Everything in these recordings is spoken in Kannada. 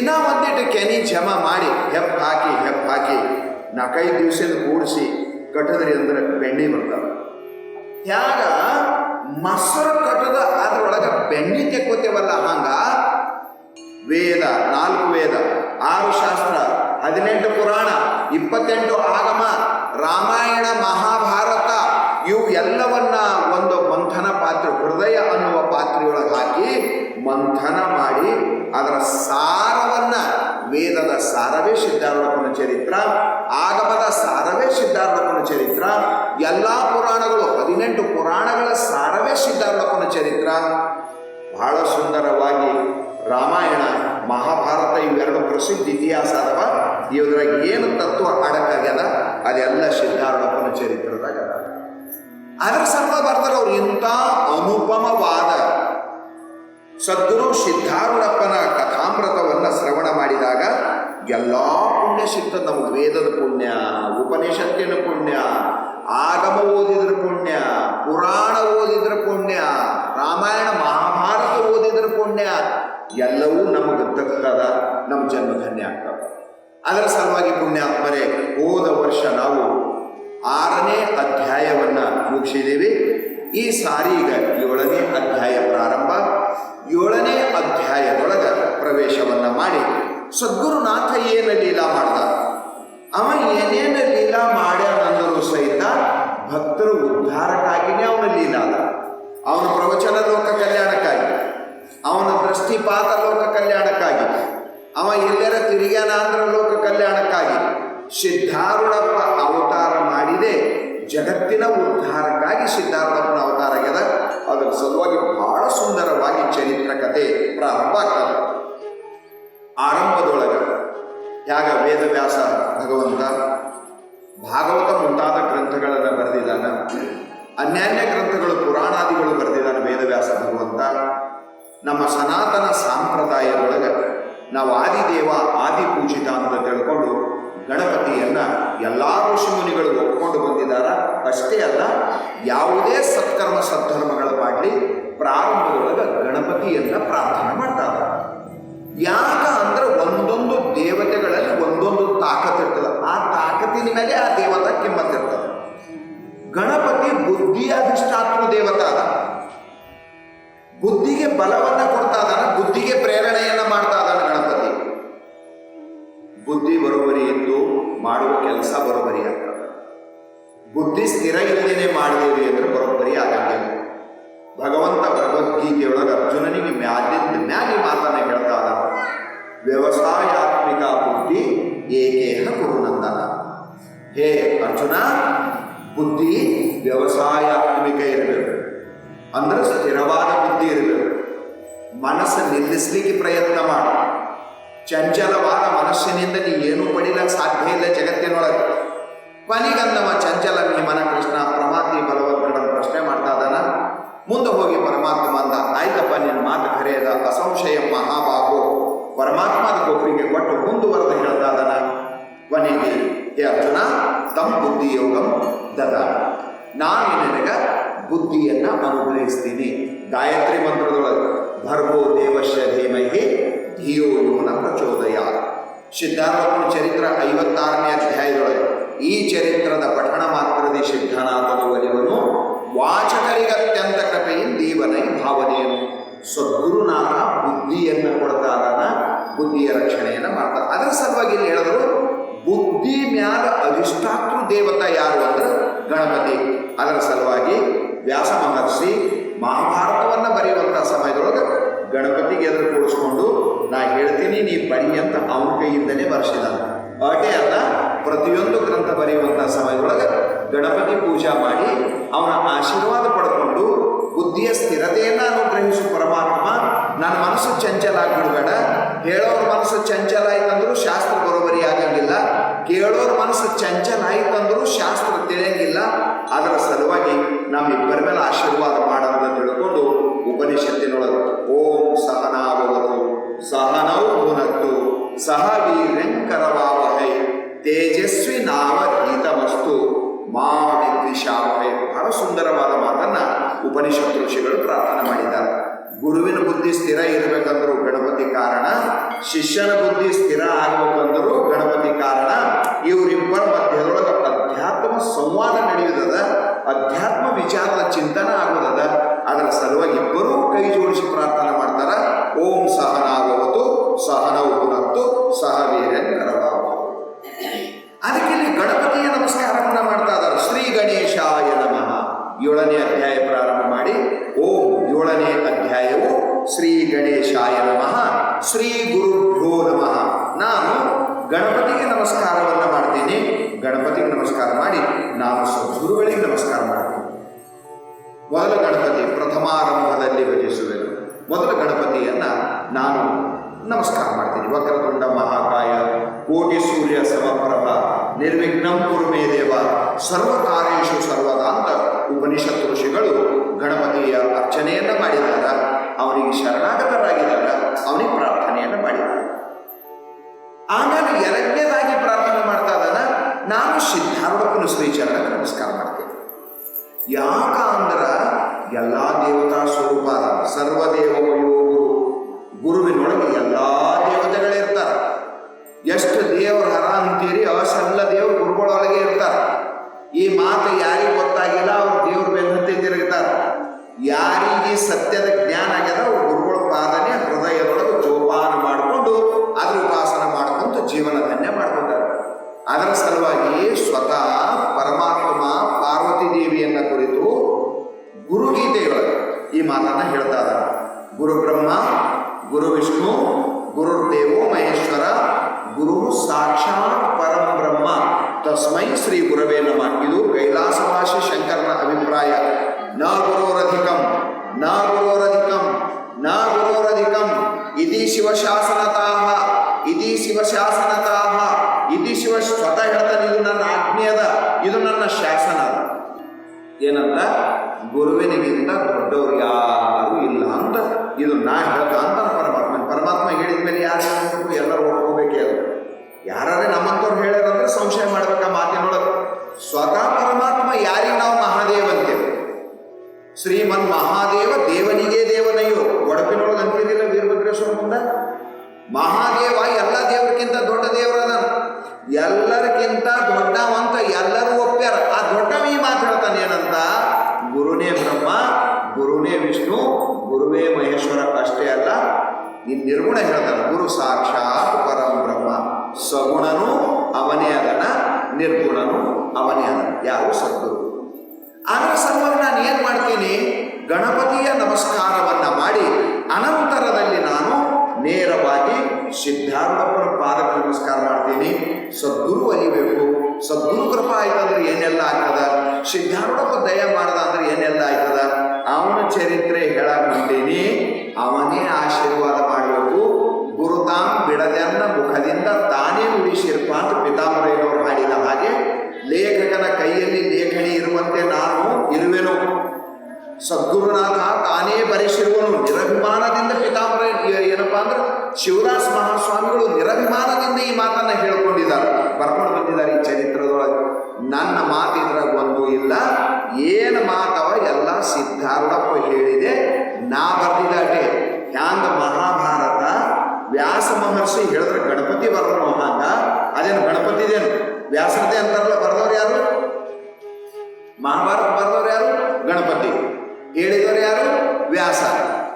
ದಿನ ಒಂದಿಟ್ಟು ಕೆನಿ ಜಮ ಮಾಡಿ, ಹೆಪ್ ಹಾಕಿ ಹೆಪ್ ಹಾಕಿ ನಾಲ್ಕೈದು ದಿವಸದ ಕೂಡಿಸಿ ಕಟ್ಟಿದ್ರಿ ಅಂದ್ರೆ ಬೆಣ್ಣೆ ಬರ್ತಾವ. ಹ್ಯಾಗ ಮೊಸರು ಕಟ್ಟದ ಅದ್ರೊಳಗೆ ಬೆಣ್ಣೆ ತೆಕ್ಕೋತೇವಲ್ಲ ಹಂಗ? ವೇದ, ನಾಲ್ಕು ವೇದ, ಆರು ಶಾಸ್ತ್ರ, ಹದಿನೆಂಟು ಪುರಾಣ, ಇಪ್ಪತ್ತೆಂಟು ಆಗಮ, ರಾಮಾಯಣ, ಮಹಾಭಾರತ, ಇವು ಎಲ್ಲವನ್ನ ಒಂದು ಮಂಥನ ಪಾತ್ರೆ, ಹೃದಯ ಅನ್ನುವ ಪಾತ್ರೆಯೊಳಗೆ ಹಾಕಿ ಮಂಥನ ಮಾಡಿ ಅದರ ಸಾರವನ್ನ ವೇದದ ಸಾರವೇ ಸಿದ್ಧಾರೂಢಪ್ಪನ ಚರಿತ್ರ, ಆಗಮದ ಸಾರವೇ ಸಿದ್ಧಾರೂಢಪ್ಪನ ಚರಿತ್ರ, ಎಲ್ಲ ಪುರಾಣಗಳು ಹದಿನೆಂಟು ಪುರಾಣಗಳ ಸಾರವೇ ಸಿದ್ಧಾರೂಢಪ್ಪನ ಚರಿತ್ರ. ಬಹಳ ಸುಂದರವಾಗಿ ರಾಮಾಯಣ, ಮಹಾಭಾರತ ಇವೆರಡು ಪ್ರಸಿದ್ಧ ಇತಿಹಾಸ ಅದಾವ. ಇದ್ರಾಗ ಏನು ತತ್ವ ಅಡಕಾಗ್ಯದ? ಅದೆಲ್ಲ ಸಿದ್ಧಾರೂಢಪ್ಪನ ಚರಿತ್ರದಾಗ ಅದರ ಸಮ ಬರ್ತಾರೆ ಅವ್ರು ಇಂಥ ಅನುಪಮವಾದ ಸದ್ಗುರು ಸಿದ್ಧಾರೂಢಪ್ಪನ ಕಥಾಮೃತವನ್ನ ಶ್ರವಣ ಮಾಡಿದಾಗ ಎಲ್ಲ ಪುಣ್ಯ ಸಿಗ್ತದೆ ನಮಗೆ ವೇದದ ಪುಣ್ಯ, ಉಪನಿಷತ್ತಿನ ಪುಣ್ಯ, ಆಗಮ ಓದಿದ್ರ ಪುಣ್ಯ, ಪುರಾಣ ಓದಿದ್ರ ಪುಣ್ಯ, ರಾಮಾಯಣ ಮಹಾಭಾರತ ಓದಿದ್ರ ಪುಣ್ಯ, ಎಲ್ಲವೂ ನಮಗೆ ತಕ್ಕದ ನಮ್ಮ ಜನ್ಮ ಧನ್ಯ ಆಗ್ತದೆ ಅದರ ಸಲುವಾಗಿ ಪುಣ್ಯಾತ್ಮರೇ, ಹೋದ ವರ್ಷ ನಾವು ಆರನೇ ಅಧ್ಯಾಯವನ್ನ ಮುಗಿಸಿದ್ದೀವಿ. ಈ ಸಾರಿ ಈಗ ಏಳನೇ ಅಧ್ಯಾಯ ಪ್ರಾರಂಭ. ಏಳನೇ ಅಧ್ಯಾಯದೊಳಗ ಪ್ರವೇಶವನ್ನ ಮಾಡಿ. ಸದ್ಗುರುನಾಥ ಏನು ಲೀಲಾ ಮಾಡ್ದ? ಅವ ಏನೇನ ಲೀಲಾ ಮಾಡ್ಯಾನಂದರೂ ಸಹಿತ ಭಕ್ತರು ಉದ್ಧಾರಕ್ಕಾಗಿನೇ ಅವನ ಲೀಲಾ ಅದ. ಅವನ ಪ್ರವಚನ ಲೋಕ ಕಲ್ಯಾಣಕ್ಕಾಗಿ, ಅವನ ದೃಷ್ಟಿಪಾತ ಲೋಕ ಕಲ್ಯಾಣಕ್ಕಾಗಿ, ಅವ ಎಲ್ಲರ ತಿರುಗ್ಯಾನ ಅಂದ್ರ ಲೋಕ ಕಲ್ಯಾಣಕ್ಕಾಗಿ ಸಿದ್ಧಾರೂಢಪ್ಪ ಅವತಾರ ಮಾಡಿದೆ. ಜಗತ್ತಿನ ಉದ್ಧಾರಕ್ಕಾಗಿ ಸಿದ್ಧಾರುಣಪ್ಪನ ಅವತಾರ ಆಗ್ಯದ. ಅದರ ಸಲುವಾಗಿ ಬಹಳ ಸುಂದರವಾಗಿ ಚರಿತ್ರ ಕಥೆ ಪ್ರಾರಂಭ ಆಗ್ತದೆ. ಆರಂಭದೊಳಗ ಯಾಗ ವೇದವ್ಯಾಸ ಭಗವಂತ ಭಾಗವತ ಮುಂತಾದ ಗ್ರಂಥಗಳನ್ನು ಬರೆದಿದ್ದಾನ. ಅನ್ಯಾನ್ಯ ಗ್ರಂಥಗಳು, ಪುರಾಣಾದಿಗಳು ಬರೆದಿದ್ದಾನೆ ವೇದವ್ಯಾಸ ಭಗವಂತ. ನಮ್ಮ ಸನಾತನ ಸಂಪ್ರದಾಯದೊಳಗೆ ನಾವು ಆದಿದೇವ ಆದಿ ಪೂಜಿತ ಅಂತ ತಿಳ್ಕೊಂಡು ಗಣಪತಿಯನ್ನ ಎಲ್ಲ ಋಷಿಮುನಿಗಳು ಒಪ್ಕೊಂಡು ಬಂದಿದ್ದಾರ ಅಷ್ಟೇ ಅಲ್ಲ, ಯಾವುದೇ ಸತ್ಕರ್ಮ ಸದ್ಧರ್ಮಗಳ ಮಾಡಲಿ ಪ್ರಾರಂಭದೊಳಗ ಗಣಪತಿಯನ್ನ ಪ್ರಾರ್ಥನೆ ಮಾಡ್ತಾರ. ಯಾಕ ಅಂದ್ರೆ ಒಂದೊಂದು ದೇವತೆಗಳಲ್ಲಿ ಒಂದೊಂದು ತಾಕತ್ ಇರ್ತದೆ. ಆ ತಾಕತ್ತಿನ ಮೇಲೆ ಆ ದೇವತಾ ಕಿಮ್ಮತ್ ಇರ್ತದೆ. ಗಣಪತಿ ಬುದ್ಧಿ ಮನಸ್ಸು ನಿಲ್ಲಿಸ್ಲಿಕ್ಕೆ ಪ್ರಯತ್ನ ಮಾಡು. ಚಂಚಲವಾದ ಮನಸ್ಸಿನಿಂದ ನೀ ಏನು ಪಡಿಲಕ್ಕೆ ಸಾಧ್ಯ ಇಲ್ಲ ಜಗತ್ತಿನೊಳಗೆ. ಕೊನೆಗಂದವ ಚಂಚಲ ನೀ ಮನ ಕೃಷ್ಣ, ಪರಮಾತ್ಮ ಬಲವದ್ಗಡ ಪ್ರಶ್ನೆ ಮಾಡ್ತಾ ಇದ್ದಾನ. ಮುಂದೆ ಹೋಗಿ ಪರಮಾತ್ಮ ಅಂದ, ಆಯ್ತಪ್ಪ, ನಿನ್ನ ಮಾತು ಕರೆಯದ ಅಸಂಶಯ ಮಹಾಬಾಹು. ಪರಮಾತ್ಮದ ಒಪ್ಪಿಗೆ ಕೊಟ್ಟು ಮುಂದುವರೆದು ಹೇಳ್ತಾ ಇದ್ದಾನ. ಕೊನೆಗೆ ಹೇ ಅರ್ಜುನ ತಮ್ಮ ಬುದ್ಧಿ ಯೋಗಂ ದದ. ನಾನು ನಿನಗ ಬುದ್ಧಿಯನ್ನ ಅನುಗ್ರಹಿಸ್ತೀನಿ. ಗಾಯತ್ರಿ ಮಂತ್ರದೊಳಗೆ. ಭರ್ಗೋ ದೇವಶ ಧೀಮಹಿ ಧಿಯೋ ಯೋನ ಪ್ರಚೋದಯ. ಸಿದ್ಧಾರ್ಥನ ಚರಿತ್ರ ಐವತ್ತಾರನೇ ಅಧ್ಯಾಯದೊಳಗೆ ಈ ಚರಿತ್ರದ ಪಠಣ ಮಾತ್ರದಿ ಸಿದ್ಧನಾಥನು ಒಲಿವನು ವಾಚಕರಿಗತ್ಯಂತ ಕೃಪೆಯಿಂದ ದೇವನೈ ಭಾವನೆಯನ್ನು. ಸದ್ಗುರುನಾಥ ಬುದ್ಧಿಯನ್ನು ಕೊಡ್ತಾರನ ಬುದ್ಧಿಯ ರಕ್ಷಣೆಯನ್ನು ಮಾಡ್ತಾರೆ ಅದರ ಸಲುವಾಗಿ ಇಲ್ಲಿ ಹೇಳಿದ್ರು, ಬುದ್ಧಿ ಮ್ಯಾಲ ಅಧಿಷ್ಠಾತೃ ದೇವತಾ ಯಾರು ಅಂದ್ರೆ ಗಣಪತಿ. ಅದರ ಸಲುವಾಗಿ ವ್ಯಾಸ ಮಹರ್ಷಿ ಮಹಾಭಾರತವನ್ನ ಬರೆಯುವಂತಹ ಸಮಯದೊಳಗೆ ಗಣಪತಿಗೆ ಎದುರು ಕೂಡಿಸ್ಕೊಂಡು, ನಾ ಹೇಳ್ತೀನಿ, ನೀ ಬರಿ ಅಂತ ಅವನ ಕೈಯಿಂದನೇ ಬರ್ಸಿದಾನ ಅಟೇ ಅಲ್ಲ, ಪ್ರತಿಯೊಂದು ಗ್ರಂಥ ಬರೆಯುವಂಥ ಸಮಯದೊಳಗೆ ಗಣಪತಿ ಪೂಜಾ ಮಾಡಿ ಅವನ ಆಶೀರ್ವಾದ ಪಡ್ಕೊಂಡು, ಬುದ್ಧಿಯ ಸ್ಥಿರತೆಯನ್ನು ಅನುಗ್ರಹಿಸು ಪರಮಾತ್ಮ, ನನ್ನ ಮನಸ್ಸು ಚಂಚಲ ಆಗಿಬಿಡಬೇಡ, ಹೇಳೋರ ಮನಸ್ಸು ಚಂಚಲ ಆಯ್ತಂದ್ರೂ ಶಾಸ್ತ್ರ ಬರೋಬರಿ ಕೇಳೋರ ಮನಸ್ಸು ಚಂಚಲ ಆಯ್ತಂದ್ರೂ ಶಾಸ್ತ್ರ ತಿಳಿಯಂಗಿಲ್ಲ. ಅದರ ಸಲುವಾಗಿ ನಮ್ಮಿಬ್ಬರ ಮೇಲೆ ಆಶೀರ್ವಾದ ಮಾಡೋದನ್ನು ತಿಳ್ಕೊಂಡು ಉಪನಿಷತ್ತಿನೊಳಗೆ ಓಂ ಸಹನಾಭವತು. ಸಹನೌ ಪುನತ್ತು ಸಹ ವೀರ್ಯಂಕರವಾವಹೈ. ತೇಜಸ್ವಿ ನಾವ ಗೀತಮಸ್ತು. ಮಾ ವಿದ್ವಿಷಾವಹೈ. ಬಹಳ ಸುಂದರವಾದ ಮಾತನ್ನ ಉಪನಿಷತ್ ಋಷಿಗಳು ಪ್ರಾರ್ಥನೆ ಮಾಡಿದ್ದಾರೆ. ಗುರುವಿನ ಬುದ್ಧಿ ಸ್ಥಿರ ಇರಬೇಕಂದ್ರು ಗಣಪತಿ ಕಾರಣ, ಶಿಷ್ಯನ ಬುದ್ಧಿ ಸ್ಥಿರ ಆಗ್ಬೇಕಂದ್ರು ಗಣಪತಿ ಕಾರಣ. ಇವರಿಬ್ಬರ ಮಧ್ಯದೊಳಗೆ ಅಧ್ಯಾತ್ಮ ಸಂವಾದ ನಡೆಯುವುದದ ಅಧ್ಯಾತ್ಮ ವಿಚಾರದ ಚಿಂತನ ಆಗುವುದದ ಅದರ ಸಲುವಾಗಿ ಇಬ್ಬರೂ ಕೈ ಜೋಡಿಸಿ ಪ್ರಾರ್ಥನೆ ಮಾಡ್ಕೊಂತಾರೆ ಅದರ ಸಲುವಾಗಿ ಸ್ವತಃ ಪರಮಾತ್ಮ ಪಾರ್ವತಿ ದೇವಿಯನ್ನ ಕುರಿತು ಗುರುಗೀತೆಯೊಳಗೆ ಈ ಮಾತನ್ನ ಹೇಳ್ತಾ ಇದ್ದಾರೆ. ಗುರು ಗುರು ವಿಷ್ಣು ಗುರುರ್ದೇವೋ ಮಹೇಶ್ವರ, ಗುರು ಸಾಕ್ಷಾತ್ ಪರಮ ಬ್ರಹ್ಮ. ತಸ್ಮೈ ಶ್ರೀ ಗುರವೇ ನಮಃ. ಇದು ಕೈಲಾಸವಾಸಿ ಶಂಕರನ ಅಭಿಪ್ರಾಯ. ನ ಗುರೋರಧಿಕಂ ನ ಗುರೋರಧಿಕಂ ನ ಗುರೋರಧಿಕಂ. ಇದೀ ಶಿವಶಾಸನತಾಹ ಗುರುವಿನಿಗಿಂತ ದೊಡ್ಡವ್ರು ಯಾರು ಇಲ್ಲ ಅಂತ ಇದು ನಾ ಹೇಳ್ತಾ ಅಂತ ಪರಮಾತ್ಮ ಪರಮಾತ್ಮ ಹೇಳಿದ ಮೇಲೆ ಯಾರು ಎಲ್ಲರೂ ಒಪ್ಕೋಬೇಕೇ ಅದು. ಯಾರೇ ನಮ್ಮಂತವ್ರು ಹೇಳ್ಯಾರಂದ್ರೆ ಸಂಶಯ ಮಾಡ್ಬೇಕು ಮಾತಿನೊಳಗೆ. ಸ್ವತಃ ಪರಮಾತ್ಮ ಯಾರಿಗೆ ನಾವು ಮಹಾದೇವ ಅಂತೇವೆ ಶ್ರೀಮನ್ ಮಹಾದೇವ ನಿರ್ಗುಣ ಹೇಳ್ತಾನೆ, ಗುರು ಸಾಕ್ಷಾತ್ ಪರಂ ಬ್ರಹ್ಮ. ಸಗುಣನು ಅವನೇ ಅದನ ನಿರ್ಗುಣನು ಅವನೇ ಅದನ ಯಾರು? ಸದ್ಗುರು. ಅದರ ಸಲುವಾಗಿ ನಾನು ಏನು ಮಾಡ್ತೀನಿ? ಗಣಪತಿಯ ನಮಸ್ಕಾರವನ್ನ ಮಾಡಿ ಅನಂತರದಲ್ಲಿ ನಾನು ನೇರವಾಗಿ ಸಿದ್ಧಾರ್ಥಪ್ಪನ ಪಾದಕ್ಕೆ ನಮಸ್ಕಾರ ಮಾಡ್ತೀನಿ. ಸದ್ಗುರು ಅರಿಬೇಕು ಸದ್ಗುರು ಕೃಪಾ ಆಯ್ತಂದ್ರೆ ಏನೆಲ್ಲ ಆಗ್ತದ? ಸಿದ್ಧಾರೂಢಪ್ಪ ದಯ ಮಾಡ್ದ ಅಂದ್ರೆ ಏನೆಲ್ಲ ಆಯ್ತದ ಅವನ ಚರಿತ್ರೆ ಹೇಳಕ್ ಅವನೇ ಆಶೀರ್ವಾದ ಮಾಡಬೇಕು. ಗುರುತಾಂ ಬಿಡದನ್ನ ಮುಖದಿಂದ ತಾನೇ ಉಳಿಸಿರ್ಪ ಅಂತ ಪಿತಾಮರಯ್ಯನವರು ಹಾಡಿದ ಹಾಗೆ ಲೇಖಕನ ಕೈಯಲ್ಲಿ ಲೇಖನಿ ಇರುವಂತೆ ನಾನು ಇರುವೆನು. ಸದ್ಗುರುನಾಥ ತಾನೇ ಬರೆಸಿರುವನು. ನಿರಭಿಮಾನದಿಂದ ಪಿತಾಮರ ಏನಪ್ಪಾ ಅಂದ್ರೆ ಶಿವರಾಜ್ ಮಹಾಸ್ವಾಮಿಗಳು ನಿರಭಿಮಾನದಿಂದ ಈ ಮಾತನ್ನ ಹೇಳ್ಕೊಂಡಿದ್ದಾರೆ. ನಾ ಬರ್ದಿದ್ದಾಟೆ ಹ್ಯಾಂಗ ಮಹಾಭಾರತ? ವ್ಯಾಸ ಮಹರ್ಷಿ ಹೇಳಿದ್ರೆ, ಗಣಪತಿ ಬರ್ದನು ಹಂಗ ಅದೇನು ಗಣಪತಿದೇನು? ವ್ಯಾಸರದೇ ಅಂತಾರಲ್ಲ, ಬರ್ದವ್ರು ಯಾರು? ಮಹಾಭಾರತ ಬರ್ದವ್ರು ಯಾರು? ಗಣಪತಿ. ಹೇಳಿದವರು ಯಾರು? ವ್ಯಾಸ.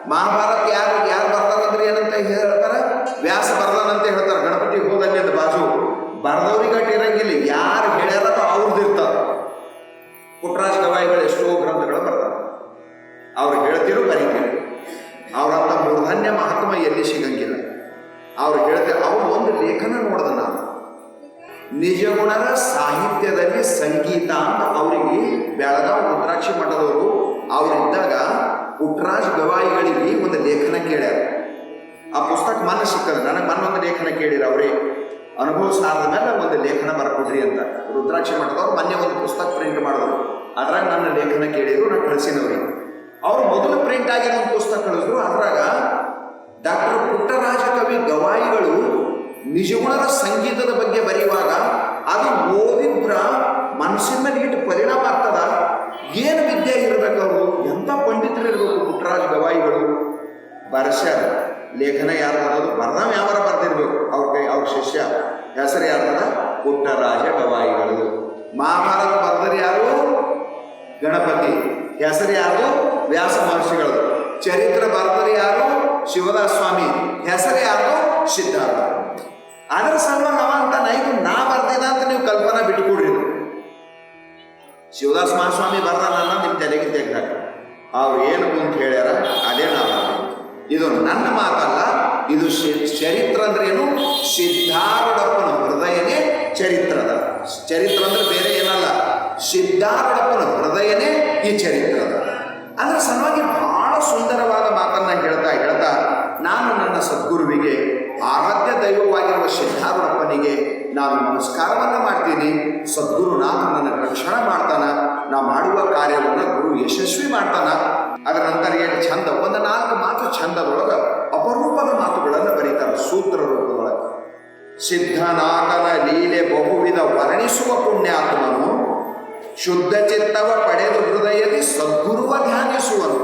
ಮಹಾಭಾರತ ಯಾರು? ಅವರಂತ ಮೂರ್ಧನ್ಯ ಮಹಾತ್ಮ ಎಲ್ಲಿ ಸಿಗಂಗಿಲ್ಲ. ಅವ್ರು ಹೇಳ್ತಾರೆ ಅವ್ರು ಒಂದು ಲೇಖನ ನೋಡ್ದ ನಾನು. ನಿಜಗುಣರ ಸಾಹಿತ್ಯದಲ್ಲಿ ಸಂಗೀತ ಅಂತ ಅವರಿಗೆ ಬೆಳಗಾವ್ ರುದ್ರಾಕ್ಷಿ ಮಠದವರು ಅವರಿದ್ದಾಗ ಪುಟ್ರಾಜ್ ಗವಾಯಿಗಳಿಗೆ ಒಂದು ಲೇಖನ ಕೇಳ್ಯಾರ. ಆ ಪುಸ್ತಕ ಮನ ಸಿಕ್ಕದ ನನಗೆ ಮನ ಒಂದು ಲೇಖನ ಕೇಳಿರ ಅವರೇ. ಅನುಭವ ಸಾರದ ಮೇಲೆ ಒಂದು ಲೇಖನ ಬರ್ಕೊಡ್ರಿ ಅಂತ. ರುದ್ರಾಕ್ಷಿ ಮಠದವ್ರು ಮೊನ್ನೆ ಒಂದು ಪುಸ್ತಕ ಪ್ರಿಂಟ್ ಮಾಡಿದ್ರು. ಅದ್ರಾಗ ನನ್ನ ಲೇಖನ ಕೇಳಿದ್ರು ನಾನು ಕಳಿಸಿನವ್ರಿಗೆ. ಅವ್ರು ಮೊದಲು ಪ್ರಿಂಟ್ ಆಗಿರೋ ಪುಸ್ತಕ ಕಳಿಸಿದ್ರು. ಅದರಾಗ ಡಾಕ್ಟರ್ ಪುಟ್ಟರಾಜ ಕವಿ ಗವಾಯಿಗಳು ನಿಜಗುಣರ ಸಂಗೀತದ ಬಗ್ಗೆ ಬರೆಯುವಾಗ ಅದು ಓದಿದ್ರ ಮನಸ್ಸಿನ ಮೇಲೆ ಇಟ್ಟು ಪರಿಣಾಮ ಆಗ್ತದ? ಏನು ವಿದ್ಯೆ ಇರಬೇಕು ಅವರು ಎಂಥ ಪಂಡಿತರು ಇರಬೇಕು ಪುಟ್ಟರಾಜ ಗವಾಯಿಗಳು? ಬರ್ಸ್ಯಾರ. ಲೇಖನ ಯಾರು ಬರೋದು? ಬರ್ದವ್ ಯಾವಾರ ಬರ್ದಿರ್ಬೇಕು. ಅವ್ರ ಕೈ, ಅವ್ರ ಶಿಷ್ಯ. ಹೆಸರು ಯಾರದ ಪುಟ್ಟರಾಜ ಗವಾಯಿಗಳು. ಮಹಾಭಾರತ ಬರ್ದರು ಯಾರು? ಗಣಪತಿ. ಹೆಸರು ಯಾರು ವ್ಯಾಸ ಮಹರ್ಷಿಗಳು. ಚರಿತ್ರೆ ಬರೆದರೆ ಯಾರು? ಶಿವದಾಸ ಸ್ವಾಮಿ. ಹೆಸರು ಯಾರು? ಸಿದ್ಧಾರ್ಥ. ಅದರ ಸಲುವಾಗಿ ಅವ ಅಂತ ನೈದು ನಾ ಬರ್ದಿನ ಅಂತ ನೀವು ಕಲ್ಪನಾ ಬಿಟ್ಕೊಡ್ರಿ ಶಿವದಾಸ ಮಹಾಸ್ವಾಮಿ ಬರ್ದಾನ ನಿಮ್ಮ ತಲೆಗೆ ತೆಗ್ದಾಕ ಅವ್ರು ಏನು ಅಂತ ಹೇಳ್ಯಾರ? ಅದೇ ನಾವು ಇದು ನನ್ನ ಮಾತಲ್ಲ, ಇದು ಚರಿತ್ರ ಅಂದ್ರೆ ಏನು? ಸಿದ್ಧಾರೂಢಪ್ಪನ ಹೃದಯನೇ ಚರಿತ್ರದ ಚರಿತ್ರ ಅಂದ್ರೆ ಬೇರೆ ಏನಲ್ಲ, ಸಿದ್ಧಾರೂಢಪ್ಪನ ಹೃದಯನೇ ಈ ಚರಿತ್ರದ ಅದರ ಸಲುವಾಗಿ ಬಹಳ ಸುಂದರವಾದ ಮಾತನ್ನ ಹೇಳ್ತಾ ಹೇಳ್ತಾ ನಾನು ನನ್ನ ಸದ್ಗುರುವಿಗೆ ಆರಾಧ್ಯ ದೈವವಾಗಿರುವ ಸಿದ್ಧಾರೂಢಪ್ಪನಿಗೆ ನಾನು ನಮಸ್ಕಾರವನ್ನು ಮಾಡ್ತೀನಿ. ಸದ್ಗುರುನಾಥ ನನ್ನ ರಕ್ಷಣೆ ಮಾಡ್ತಾನ. ನಾ ಮಾಡುವ ಕಾರ್ಯವನ್ನು ಗುರು ಯಶಸ್ವಿ ಮಾಡ್ತಾನ. ಅದರ ನಂತರ ಏನು ಚಂದ ಒಂದು ನಾಲ್ಕು ಮಾತು ಚಂದದೊಳಗೆ ಅಪರೂಪದ ಮಾತುಗಳನ್ನು ಬರೀತಾರೆ ಸೂತ್ರ ರೂಪದೊಳಗೆ. ಸಿದ್ಧನಾಥನ ಲೀಲೆ ಬಹುವಿಧ ವರ್ಣಿಸುವ ಪುಣ್ಯಾತ್ಮನು ಶುದ್ಧ ಚಿತ್ತವ ಪಡೆದು ಹೃದಯದಿ ಸದ್ಗುರುವ ಧ್ಯಾನಿಸುವನು.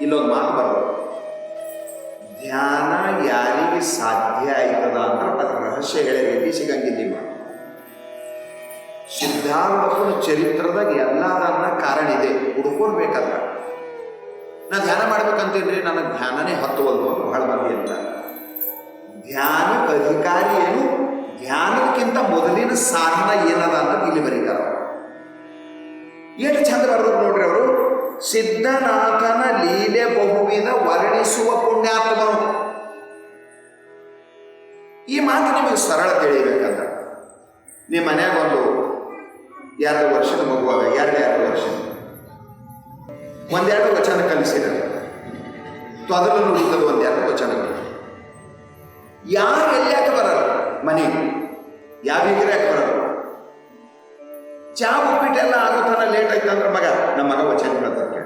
ಇಲ್ಲೊಂದು ಮಾತು ಬರಬಹುದು ಧ್ಯಾನ ಯಾರಿಗೆ ಸಾಧ್ಯ ಆಯ್ತದ ಅಂತ ಅದರ ರಹಸ್ಯ ಹೇಳಿ ಸಿಗಂಗಿದ್ದೀವ ಸಿದ್ಧಾರೂಢಪ್ಪನ ಚರಿತ್ರದಾಗ ಎಲ್ಲದನ್ನ ಕಾರಣ ಇದೆ. ಹುಡ್ಕೊಳ್ಬೇಕಲ್ಲ ನಾ ಧ್ಯಾನ ಮಾಡ್ಬೇಕಂತೇನ್ರಿ, ನನಗೆ ಧ್ಯಾನನೇ ಹತ್ತುವಲ್ದು ಬಹಳ ಮಂದಿ ಅಂತ. ಧ್ಯಾನ ಅಧಿಕಾರಿ ಏನು? ಧ್ಯಾನಕ್ಕಿಂತ ಮೊದಲಿನ ಸಾಧನ ಏನದ ಅನ್ನೋದು ಇಲ್ಲಿ ಬರೀತಾರ ಎಷ್ಟು ಚಂದ ಬರೆದ್ರು ನೋಡ್ರಿ ಅವರು? ಸಿದ್ಧನಾಥನ ಲೀಲೆ ಬಹುವಿಧ ವರ್ಣಿಸುವ ಪುಣ್ಯಾತ್ಮನು ಈ ಮಾತು ನಿಮಗೆ ಸರಳ ತಿಳಿಬೇಕಂತ ನಿಮ್ಮ ಮನ್ಯಾಗ ಒಂದು ಎರಡು ವರ್ಷದ ಮಗುವಾಗ ಎರಡು ಎರಡು ವರ್ಷ ಒಂದೆರಡು ವಚನ ಕಲಿಸಿದ. ತೊದಲು ನುಡಿತದ ಒಂದೆರಡು ವಚನಗಳು ಯಾರು ಎಲ್ಲಿಯಾಕೆ ಬರಲ್ಲ? ಮನೆಗೆ ಯಾವ ಯಾಕೆ ಬರಲ್ಲ? ಚಾ ಉಪ್ಪಿಟ್ಟೆಲ್ಲ ಆಗೋತನ ಲೇಟ್ ಆಯ್ತು ಅಂದ್ರೆ ಮಗ, ನಮ್ಮ ಮಗ ವಚನ ಹೇಳ್ತಾರೆ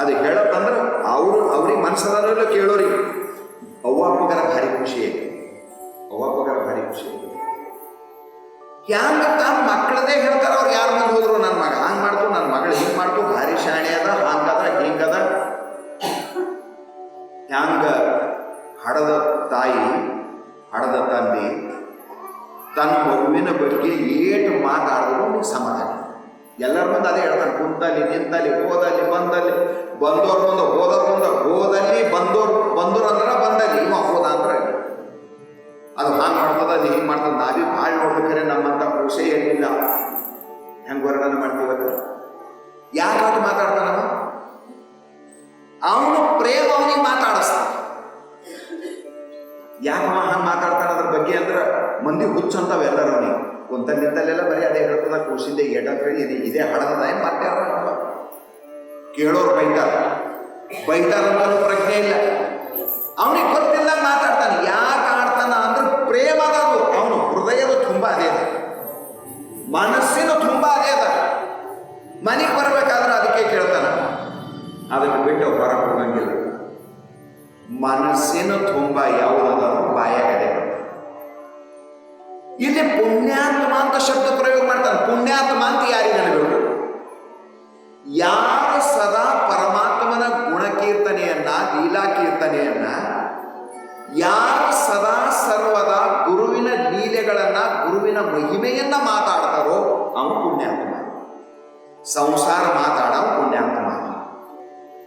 ಅದು ಹೇಳಪ್ಪಂದ್ರೆ ಅವರು ಅವ್ರಿಗೆ ಮನಸ್ಸಲ್ಲ ಕೇಳೋರಿಗೆ. ಅವ್ವ ಅಪ್ಪಗರ ಭಾರಿ ಖುಷಿ ಐತಿ ಅವ್ವ ಅಪ್ಪಗರ ಭಾರಿ ಖುಷಿ ಐತಿ ಹ್ಯಾಂಗ ತಾನು ಮಕ್ಕಳದೇ ಹೇಳ್ತಾರೆ ಅವ್ರು ಯಾರು ಮುಂದೆ ಹೋದ್ರು ನನ್ನ ಮಗ, ಹಂಗೆ ಮಾಡ್ತು ನನ್ನ ಮಗಳು ಹಿಂಗೆ ಮಾಡ್ತು, ಭಾರಿ ಶಾಣೆ ಅದ ಹಂಗದ ಹಿಂಗದ ಹ್ಯಾಂಗ ಹಡದ ತಾಯಿ, ಹಡದ ತಂದೆ ತನ್ನ ಮಗುವಿನ ಬಗ್ಗೆ ಏಟು ಮಾತಾಡಿದ್ರು ಸಮಾಧಾನ. ಎಲ್ಲರ ಮುಂದೆ ಅದೇ ಹೇಳ್ತಾರೆ, ಕುಂತಲ್ಲಿ, ನಿಂತಲ್ಲಿ, ಹೋದಲ್ಲಿ, ಬಂದಲ್ಲಿ ಬಂದೋರ್ ಮುಂದೆ ಹೋದೋರ್ ಮುಂದೆ ಹೋದಲ್ಲಿ ಬಂದೋರ್ ಬಂದೋರ್ ಅಂದ್ರೆ ಬಂದಲ್ಲಿ, ಇವ ಹೋದ ಅಂದ್ರೆ ಅದು ಹಾಂಗೆ ಮಾಡ್ತದ, ಅದು ಹಿಂಗೆ ಮಾಡ್ತದ, ನಾವೇ ಭಾಳ ನೋಡ್ಬೇಕಾರೆ, ನಮ್ಮಂತ ಖುಷಿ ಏನಿಲ್ಲ. ಹೆಂಗೆ ವರ್ಣನೆ ಮಾಡ್ತೀವಲ್ಲ ಯಾರು ಮಾತು ಮಾತಾಡ್ತಾನ ಅವನು? ಪ್ರೇಮ ಅವನಿಗೆ ಮಾತಾಡಿಸ್ತಾನ. ಯಾಕೆ ಹಂಗೆ ಮಾತಾಡ್ತಾನ ಅದ್ರ ಬಗ್ಗೆ ಅಂದ್ರೆ ಮಂದಿ ಹುಚ್ಚಂತಾವ ಎಲ್ಲರೂ ಅವನಿಗೆ. ಕುಂತಲ್ಲಿ ನಿಂತಲ್ಲೆಲ್ಲ ಬರೀ ಅದೇ ಹೇಳ್ತದ ಕೂಸಿದ್ದೆ ಎಡಕ್ರೆ ಇದೆ, ಇದೇ ಏನು ಮಾತಾಡ ಕೇಳೋರು ಬೈತಾರ. ಬೈತಾರ ಪ್ರಜ್ಞೆ ಮಹಿಮೆಯನ್ನ ಮಾತಾಡ್ತಾರೋ ಅವನು ಪುಣ್ಯಾತ್ಮ. ಸಂಸಾರ ಮಾತಾಡ ಪುಣ್ಯಾತ್ಮ.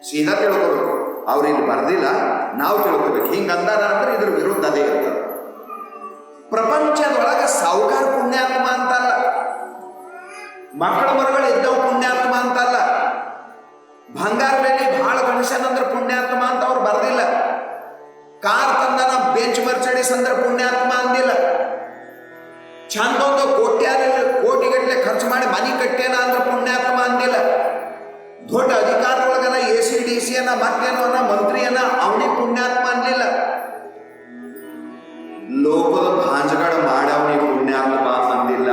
ಸೀದಾ ತಿಳ್ಕೋಬೇಕು ಅವ್ರು ಇಲ್ಲಿ ಬರ್ದಿಲ್ಲ, ನಾವು ತಿಳ್ಕೊಬೇಕು. ಹಿಂಗೆ ಅಂದಾರ ಅಂದ್ರೆ ಇದ್ರ ವಿರುದ್ಧ ಅದೇ ಇರ್ತದೆ ಪ್ರಪಂಚದೊಳಗೆ ಸಾವುಕಾರ ಪುಣ್ಯಾತ್ಮ ಅಂತಲ್ಲ. ಮಕ್ಕಳ ಮರಗಳು ಇದ್ದವು ಪುಣ್ಯಾತ್ಮ ಅಂತಲ್ಲ. ಬಂಗಾರ ಮೇಲೆ ಬಹಳ ಗಣೇಶನ್ ಅಂದ್ರೆ ಪುಣ್ಯಾತ್ಮ ಅಂತ ಅವ್ರು ಬರ್ದಿಲ್ಲ. ಕಾರ್ ತಂದನ ಬೆಂಚ್ ಮರ್ಚಡಿಸ್ ಅಂದ್ರೆ ಪುಣ್ಯಾತ್ಮ ಅಂದಿಲ್ಲ. ಚಂದೊಂದು ಕೋಟ್ಯಾರ ಕೋಟಿಗಟ್ಟಲೆ ಖರ್ಚು ಮಾಡಿ ಮನಿ ಕಟ್ಟೇನ ಅಂದ್ರೆ ಪುಣ್ಯಾತ್ಮ ಅಂದಿಲ್ಲ. ದೊಡ್ಡ ಅಧಿಕಾರದೊಳಗನ ಎ ಸಿ ಡಿ ಸಿ ಅನ್ನ, ಮತ್ತೇನೋ ಅನ್ನ, ಮಂತ್ರಿಯನ್ನ ಅವನಿಗೆ ಪುಣ್ಯಾತ್ಮ ಅನ್ಲಿಲ್ಲ ಲೋಕದ ಭಾಂಜಗಳ ಮಾಡವನಿಗೆ ಪುಣ್ಯಾತ್ಮ ಅಂದಿಲ್ಲ.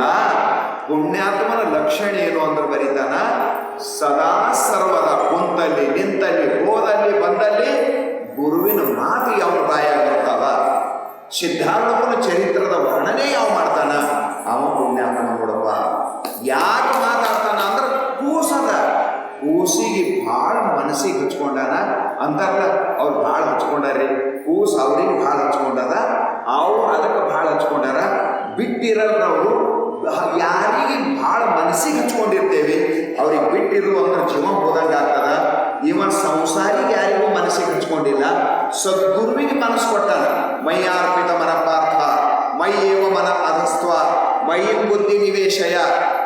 ಪುಣ್ಯಾತ್ಮನ ಲಕ್ಷಣ ಏನು ಅಂದ್ರೆ ಬರೀತಾನ, ಸದಾ ಸರ್ವದ ಕುಂತಲ್ಲಿ, ನಿಂತಲ್ಲಿ, ಹೋದಲ್ಲಿ, ಬಂದಲ್ಲಿ ಗುರುವಿನ ಮಾತು ಯಾವ ಬಾಯಾಗಿರ್ತಾವ ಸಿದ್ಧಾರ್ಥನ ಚರಿತ್ರದ ವರ್ಣನೆ ಯಾವ ಮಾಡ್ತಾನ? ಪುಣ್ಯಾತ್ಮ ನೋಡಪ್ಪ. ಯಾಕೆ ಮಾತಾಡ್ತಾನ ಅಂದ್ರೆ ಕೂಸದ. ಕೂಸಿಗೆ ಭಾಳ ಮನಸ್ಸು ಮನಸ್ಸಿಗೆ ಹಚ್ಕೊಂಡಾನ. ಅಂತಾರಲ್ಲ ಅವ್ರು ಭಾಳ ಹಚ್ಕೊಂಡಾರ್ರಿ. ಕೂಸ ಅವ್ರಿಗೆ ಭಾಳ ಹಚ್ಕೊಂಡದ. ಅವ್ರು ಅದಕ್ಕೆ ಭಾಳ ಹಚ್ಕೊಂಡಾರ. ನಾವು ಯಾರಿಗೆ ಭಾಳ ಮನಸ್ಸಿಗೆ ಹಚ್ಕೊಂಡಿರ್ತೇವೆ. ಅವ್ರಿಗೆ ಬಿಟ್ಟಿರು ಅಂದ್ರೆ ಜೀವ ಹೋದಂಗೆ ಆಗ್ತದ. ಇವನ್ ಸಂಸಾರಿಗೆ ಯಾರಿಗೂ ಮನಸ್ಸಿಗೆ ಹಚ್ಕೊಂಡಿಲ್ಲ. ಸದ್ಗುರುವಿಗೆ ಮನಸ್ಸು ಕೊಟ್ಟಾನ. ಆರ್ಪಿತ ಮನಪಾರ್ಥ. ಮೈ ಏವ ಮನ ಅಧಸ್ತ್ವ. ಮೈ ಬುದ್ಧಿ ನಿವೇಶಯ.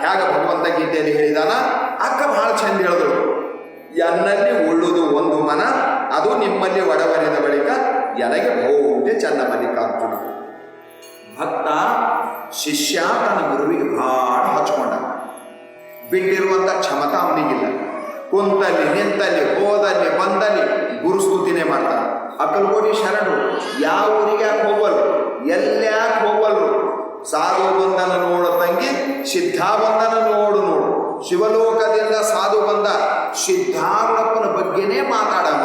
ಹೇಗ ಭಗವಂತ ಗೀತೆಯಲ್ಲಿ ಹೇಳಿದಾನ? ಅಕ್ಕ ಬಹಳ ಚಂದ ಹೇಳಿದಳು. ಎನ್ನಲ್ಲಿ ಉಳ್ಳುದು ಒಂದು ಮನ, ಅದು ನಿಮ್ಮಲ್ಲಿ ಒಡವರಿದ ಬಳಿಕ ಎನಗೆ ಹೋಗುವುದೇ ಚಂದ ಮಲ್ಲಿಕಾರ್ಜುನ ಭಕ್ತ, ಶಿಷ್ಯ ತನ್ನ ಗುರುವಿಗೆ ಬಹಳ ಹಚ್ಕೊಂಡ. ಬಿಟ್ಟಿರುವಂತ ಕ್ಷಮತಾ ಅವನಿಗಿಲ್ಲ. ಕುಂತಲ್ಲಿ, ನಿಂತಲ್ಲಿ, ಹೋದಲ್ಲಿ, ಬಂದಲ್ಲಿ ಗುರುಸ್ತುತಿನೇ ಮಾಡ್ತಾನೆ. ಅಕ್ಕಲ್ಕೋಟಿ ಶರಣರು ಯಾವ ಊರಿಗೆ ಯಾಕೆ ಹೋಗಲ್ರು ಎಲ್ಯಾಕೆ ಹೋಗಲ್ರು ಸಾಧು ಬಂದನ ನೋಡು ತಂಗಿ ಸಿದ್ಧ ಬಂದನ ನೋಡು ನೋಡು. ಶಿವಲೋಕದಿಂದ ಸಾಧು ಬಂದ ಸಿದ್ಧಾರೂಢಪ್ಪನ ಬಗ್ಗೆನೇ ಮಾತಾಡವ,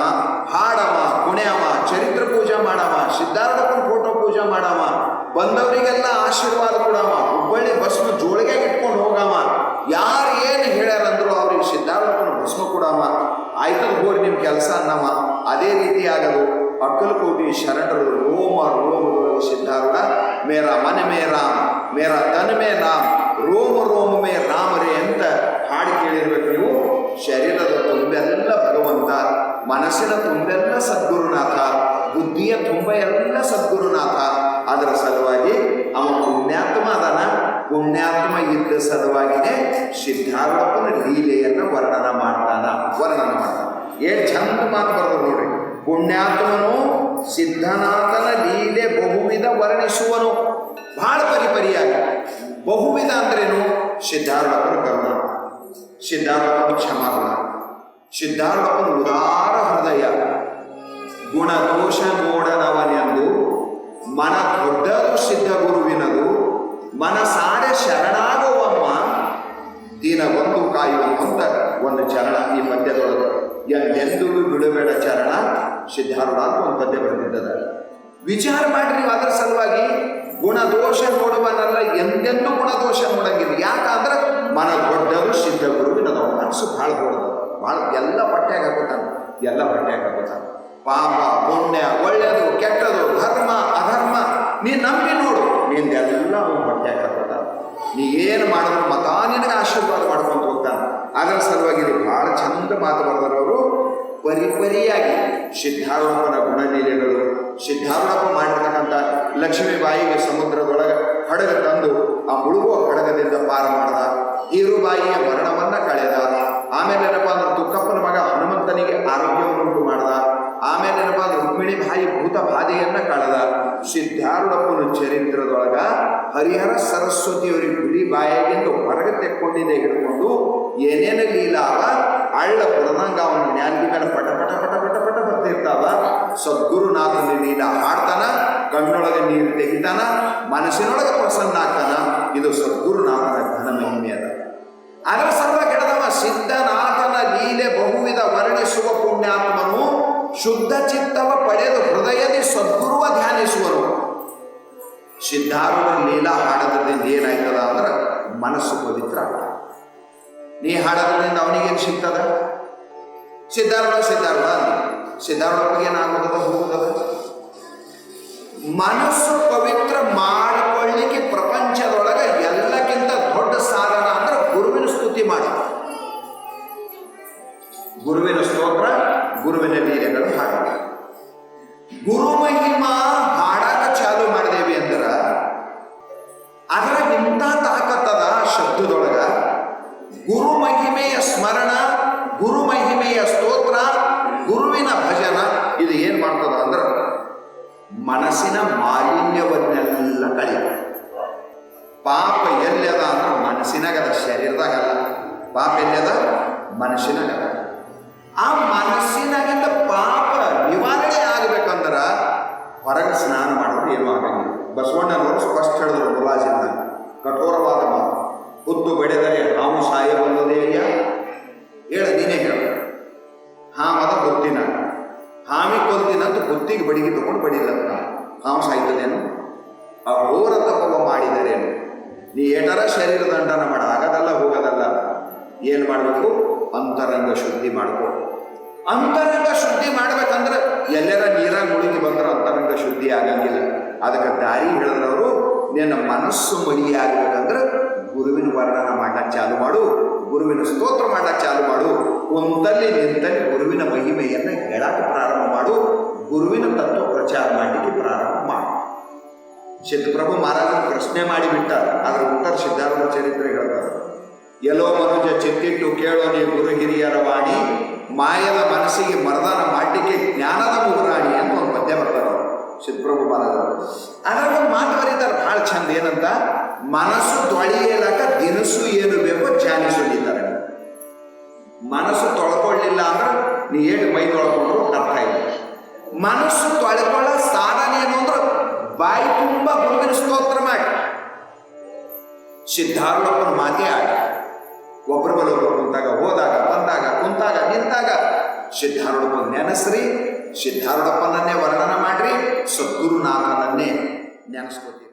ಹಾಡವ, ಕುಣ್ಯವ, ಚರಿತ್ರ ಪೂಜೆ ಮಾಡವ, ಸಿದ್ಧಾರೂಢಪ್ಪನ ಫೋಟೋ ಪೂಜೆ ಮಾಡವ. ಬಂದವರಿಗೆಲ್ಲ ಆಶೀರ್ವಾದ ಕೊಡವ. ಹುಬ್ಬಳ್ಳಿ ಭಸ್ಮ ಜೋಳಿಗೆ ಇಟ್ಕೊಂಡು ಹೋಗವ. ಯಾರು ಏನು ಹೇಳ್ಯಾರಂದ್ರು ಅವ್ರಿಗೆ ಸಿದ್ಧಾರೂಢಪ್ಪನ ಭಸ್ಮ ಕೊಡವ. ಆಯ್ತದ ಹೋಗಿ ನಿಮ್ಮ ಕೆಲಸ ಅನ್ನವ. ಅದೇ ರೀತಿ ಆಗದು. ಅಕ್ಕಲಕೋಟಿ ಶರಣರು, ರೋಮ ರೋಮಗಳು ಸಿದ್ಧಾರೂಢ ಮೇರಾ ಮನೆ ಮೇ ರಾಮ್ ಮೇರಾ ತನ್ ಮೇ ರಾಮ್ ರೋಮ ರೋಮ ಮೇ ರಾಮರೇ ಅಂತ ಹಾಡು ಕೇಳಿರ್ಬೇಕು ನೀವು. ಶರೀರದ ತುಂಬೆಲ್ಲ ಭಗವಂತ, ಮನಸ್ಸಿನ ತುಂಬೆಲ್ಲ ಸದ್ಗುರುನಾಥ, ಬುದ್ಧಿಯ ತುಂಬ ಎಲ್ಲ ಸದ್ಗುರುನಾಥ. ಅದರ ಸಲುವಾಗಿ ಅವ ಪುಣ್ಯಾತ್ಮ ಅದನ. ಪುಣ್ಯಾತ್ಮ ಇದ್ದ ಸಲುವಾಗಿಯೇ ಸಿದ್ಧಾರೂಢಪ್ಪನ ಲೀಲೆಯನ್ನು ವರ್ಣನ ಮಾಡ್ತಾನ ವರ್ಣನ ಮಾಡ್ತಾನ. ಏನ್ ಚಂದ ಮಾತು ಬರೋದು ನೋಡ್ರಿ. ಪುಣ್ಯಾತ್ಮನು ಸಿದ್ಧನಾಥನ ಲೀಲೆ ಬಹುವಿಧ ವರ್ಣಿಸುವನು. ಬಹಳ ಪರಿಪರಿಯಾಗಿ. ಬಹುವಿಧ ಅಂದ್ರೇನು? ಸಿದ್ಧಾರೂಢಪ್ಪನ ಕರ್ಮ. ಸಿದ್ಧಾರೂಢಪ್ಪನ ಕ್ಷಮಾಗುಣ ಸಿದ್ಧಾರ್ಥಪ್ಪನ ಉದಾರ ಹೃದಯ. ಗುಣದೋಷ ನೋಡನವನೆಂದು ಮನ ದೊಡ್ಡದು, ಸಿದ್ಧ ಗುರುವಿನದು. ಮನಸಾರೆ ಶರಣಾಗುವಮ್ಮ. ದಿನ ಒಂದು ಕಾಯುವಂತ ಒಂದು ಚರಣ ಈ ಪದ್ಯದೊಳಗೆ. ಎಂದೆಂದೂ ಬಿಡಬೇಡ ಚರಣ. ಸಿದ್ಧಾರೂಢ ಅಂತ ಒಂದು ಪದ್ಯ ಬರೆದಿದ್ದದ ವಿಚಾರ ಮಾಡ್ರಿ ನೀವು ಅದರ ಸಲುವಾಗಿ ಗುಣದೋಷ ನೋಡುವನಲ್ಲ, ಎಂದೆಂದೂ ಗುಣದೋಷ ನೋಡಂಗಿಲ್ಲ. ಯಾಕಂದ್ರೆ ಮನ ದೊಡ್ಡದು ಸಿದ್ಧ ಗುರುವಿನ ಮನಸ್ಸು ಭಾಳ ದೊಡ್ಡದು. ಭಾಳ ಎಲ್ಲ ಬಟ್ಟೆಗೆ ಹಾಕೋತಾನ ಎಲ್ಲ ಬಟ್ಟೆಗೆ ಹಾಕೋತಾನ ಪಾಪ, ಪುಣ್ಯ ಒಳ್ಳೆಯದು ಕೆಟ್ಟದು, ಧರ್ಮ, ಅಧರ್ಮ, ನೀ ನಂಬಿ ನೋಡು. ನಿಂದೆಲ್ಲ ಅವನು ಹಾಕೋತಾನ ನೀ ಏನು ಮಾಡಿದ್ರು ಮತ ನಿನಗೆ ಆಶೀರ್ವಾದ ಮಾಡ್ಕೊಂತ ಹೋಗ್ತಾನೆ. ಅದರ ಸಲುವಾಗಿ ಭಾಳ ಚಂದ ಮಾತು ಬರೆದವರು ಪರಿಪರಿಯಾಗಿ ಸಿದ್ಧಾರೂಪನ ಗುಣಲೀಲೆಗಳು ಸಿದ್ಧಾರೂಪ ಮಾಡಿರ್ತಕ್ಕಂಥ ಲಕ್ಷ್ಮೀಬಾಯಿಗೆ ಸಮುದ್ರದೊಳಗೆ ಹಡಗ ತಂದು ಆ ಮುಳುಗುವ ಹಡಗದಿಂದ ಪಾರ ಮಾಡ್ದ. ಈರುಬಾಯಿಯ ಮರಣವನ್ನ ಕಳೆದ. ಆಮೇಲೆ ಏನಪ್ಪ ಅಂದ್ರೆ ತುಕ್ಕಪ್ಪನ ಮಗ ಹನುಮಂತನಿಗೆ ಆರೋಗ್ಯವನ್ನುಂಟು ಮಾಡ್ದ. ಆಮೇಲೆ ಏನಪ್ಪ ಅಂದ್ರೆ ರುಕ್ಮಿಣಿ ಬಾಯಿ ಭೂತ ಬಾಧೆಯನ್ನ ಕಳೆದ. ಸಿದ್ಧಾರೂಢಪ್ಪನ ಚರಿತ್ರದೊಳಗ ಹರಿಹರ ಸರಸ್ವತಿಯವರಿಗೆ ಹುಲಿ ಬಾಯಿಗೆಂದು ಹೊರಗೆ ತೆಕ್ಕೊಂಡಿದೆ ಹಿಡ್ಕೊಂಡು ಏನೇನು ಲೀಲಾವ ಅಳ್ಳ ಪುರನಂಗ ಅವನ ಜ್ಞಾನಿ ಮೇಲೆ ಪಟ ಪಟ ಪಟ ಪಟ ಪಟ ಬರ್ತಿರ್ತಾವ. ಸದ್ಗುರುನಾಥನ ಲೀಲಾ ಹಾಡ್ತಾನ, ಕಣ್ಣೊಳಗೆ ನೀರು ತೆಗಿತಾನ, ಮನಸ್ಸಿನೊಳಗೆ ಪ್ರಸನ್ನ ಆಗ್ತಾನ. ಇದು ಸದ್ಗುರುನಾಥನ ಘನ ಮಹಿಮೆ ಅದ. ಅದರ ಸರ್ವ ಕೆಡದವ ಸಿದ್ಧನಾಥನ ಲೀಲೆ ಬಹುವಿಧ ವರ್ಣಿಸುವ ಪುಣ್ಯಾತ್ಮನು ಶುದ್ಧ ಚಿತ್ತವ ಪಡೆದು ಹೃದಯದಿ ಸದ್ಗುರುವ ಧ್ಯಾನಿಸುವನು. ಸಿದ್ಧಾರೂಢ ಲೀಲಾ ಹಾಡದ್ರಿಂದ ಏನಾಯ್ತದ ಅಂದ್ರೆ ಮನಸ್ಸು ಪವಿತ್ರ ಆಗ್ತದೆ. ನೀ ಹಾಡೋದ್ರಿಂದ ಅವನಿಗೇನು ಸಿಗ್ತದ? ಸಿದ್ಧಾರ್ಥ ಸಿದ್ಧಾರ್ಥ ಸಿದ್ಧಾರೂಢಪ್ಪಗೆ ಏನಾಗೋದದ? ಹೋಗೋದದ? ಮನಸ್ಸು ಪವಿತ್ರ ಮಾಡಿಕೊಳ್ಳಿಕ್ಕೆ ಪ್ರಪಂಚದೊಳಗೆ ಎಲ್ಲಕ್ಕಿಂತ ದೊಡ್ಡ ಸಾಧನ ಅಂದ್ರೆ ಗುರುವಿನ ಸ್ತುತಿ ಮಾಡಿ. ಗುರುವಿನ ಸ್ತೋತ್ರ, ಗುರುವಿನ ಲೀಲೆಗಳು ಹಾಡು. ಗುರು ಮನಸ್ಸಿನ ಮಾಲಿನ್ಯವನ್ನೆಲ್ಲ ಕಳೆಯುತ್ತೆ ಪಾಪ ಎಲ್ಲದ ಅಂದ್ರೆ ಮನಸ್ಸಿನಾಗದ ಶರೀರದಾಗಲ್ಲ ಪಾಪ ಎಲ್ಲದ? ಮನಸ್ಸಿನಾಗದ. ಆ ಮನಸ್ಸಿನಾಗಿಂದ ಪಾಪ ನಿವಾರಣೆ ಆಗಬೇಕಂದ್ರೆ ಹೊರಗೆ ಸ್ನಾನ ಮಾಡಿದ್ರೆ ಏನು ಆಗಂಗಿಲ್ಲ ಬಸವಣ್ಣನವರು ಸ್ಪಷ್ಟ ಹೇಳಿದ್ರು ಗುಲಾಜಿಂದ ಕಠೋರವಾದ ಮಾತು. ಹುದ್ದು ಬೆಳೆದರೆ ಹಾವು ಅಯ್ಯ ಹೇಳ, ನೀನೇ ಹೇಳ. ಹಾಮದ ಗೊತ್ತಿನ ಹಾಮಿ ಕೊಲ್ದಿನಂತ ಗುತ್ತಿಗೆ ಬಡಿಗೆ ತಗೊಂಡು ಬಡಿಲತ್ತ ಹಾವು ಸಾಯ್ತದೇನು ಅಘೋರ ತಪವ ಮಾಡಿದರೇನು? ನೀ ಏನಾರ ಶರೀರ ದಂಡನ ಮಾಡ. ಆಗದಲ್ಲ, ಹೋಗದಲ್ಲ. ಏನು ಮಾಡಬೇಕು? ಅಂತರಂಗ ಶುದ್ಧಿ ಮಾಡ್ಕೊ. ಅಂತರಂಗ ಶುದ್ಧಿ ಮಾಡ್ಬೇಕಂದ್ರೆ ಎಲ್ಲರ ನೀರಾಗ ಮುಳುಗಿ ಬಂದ್ರೆ ಅಂತರಂಗ ಶುದ್ಧಿ ಆಗಂಗಿಲ್ಲ. ಅದಕ್ಕೆ ದಾರಿ ಹೇಳಿದ್ರವರು ನಿನ್ನ ಮನಸ್ಸು ಮರಿಯಾಗಬೇಕಂದ್ರೆ ಗುರುವಿನ ವರ್ಣನ ಮಾಡಕ್ಕೆ ಚಾಲು ಮಾಡು. ಗುರುವಿನ ಸ್ತೋತ್ರ ಮಾಡಕ್ಕೆ ಚಾಲು ಮಾಡು. ಕುಂತಲ್ಲಿ ನಿಂತಲ್ಲಿ ಗುರುವಿನ ಮಹಿಮೆಯನ್ನು ಹೇಳಕ್ಕೆ ಪ್ರಾರಂಭ ಮಾಡು. ಗುರುವಿನ ತತ್ವ ಪ್ರಚಾರ ಮಾಡಲಿಕ್ಕೆ ಪ್ರಾರಂಭ ಮಾಡು. ಸಿದ್ಧಪ್ರಭು ಮಹಾರಾಜ ಪ್ರಶ್ನೆ ಮಾಡಿಬಿಟ್ಟ ಅದರ ಉತ್ತರ ಸಿದ್ಧಾರ್ಥ ಚರಿತ್ರೆ ಹೇಳ್ತಾರೆ. ಎಲ್ಲೋ ಮನುಜ ಚಿತ್ತಿಟ್ಟು ಕೇಳೋ ನೀ ಗುರು ಹಿರಿಯರ ವಾಣಿ, ಮಾಯದ ಮನಸ್ಸಿಗೆ ಮರದಾನ ಮಾಡಲಿಕ್ಕೆ ಜ್ಞಾನದ ಮುಗುರಾಣಿ ಅಂತ ಒಂದು ಪದ್ಯ ಬರ್ತಾರೆ. ಸಿದ್ಧಪ್ರಭು ಮಹಾರಾಜರು. ಅದರಲ್ಲಿ ಮಾತು ಬರೀತಾರೆ, ಭಾಳ ಚಂದ ಏನಂತ? ಮನಸ್ಸು ತೊಳೆಯಲಕ ದಿನಸು ಏನು ಬೇಕೋ ಧ್ಯಾನಿಸಲಿದ್ದಾರೆ ಮನಸ್ಸು ತೊಳ್ಕೊಳ್ಳಿಲ್ಲ ಅಂದ್ರೆ ನೀ ಏನು ಮೈ ತೊಳ್ಕೊಂಡ್ರು ಅರ್ಥ ಇಲ್ಲ. ಮನಸ್ಸು ತೊಳ್ಕೊಳ್ಳೋ ಸಾಧನೆ ಏನು ಅಂದ್ರೆ ಬಾಯಿ ತುಂಬ ಗುರುವಿನ ಸ್ತೋತ್ರ ಮಾಡಿ. ಸಿದ್ಧಾರೂಢಪ್ಪನ ಮಾತೇ ಆಗಿ. ಒಬ್ಬರ ಬಲ ಒಬ್ಬರು ಕುಂತಾಗ ಹೋದಾಗ, ಬಂದಾಗ, ಕುಂತಾಗ, ನಿಂತಾಗ ಸಿದ್ಧಾರೂಢಪ್ಪನ ನೆನೆಸ್ರಿ, ಸಿದ್ಧಾರೂಢಪ್ಪನನ್ನೇ ವರ್ಣನ ಮಾಡ್ರಿ ಸದ್ಗುರುನಾಥನನ್ನೇ ನೆನೆಸ್ಕೊತೀರಿ.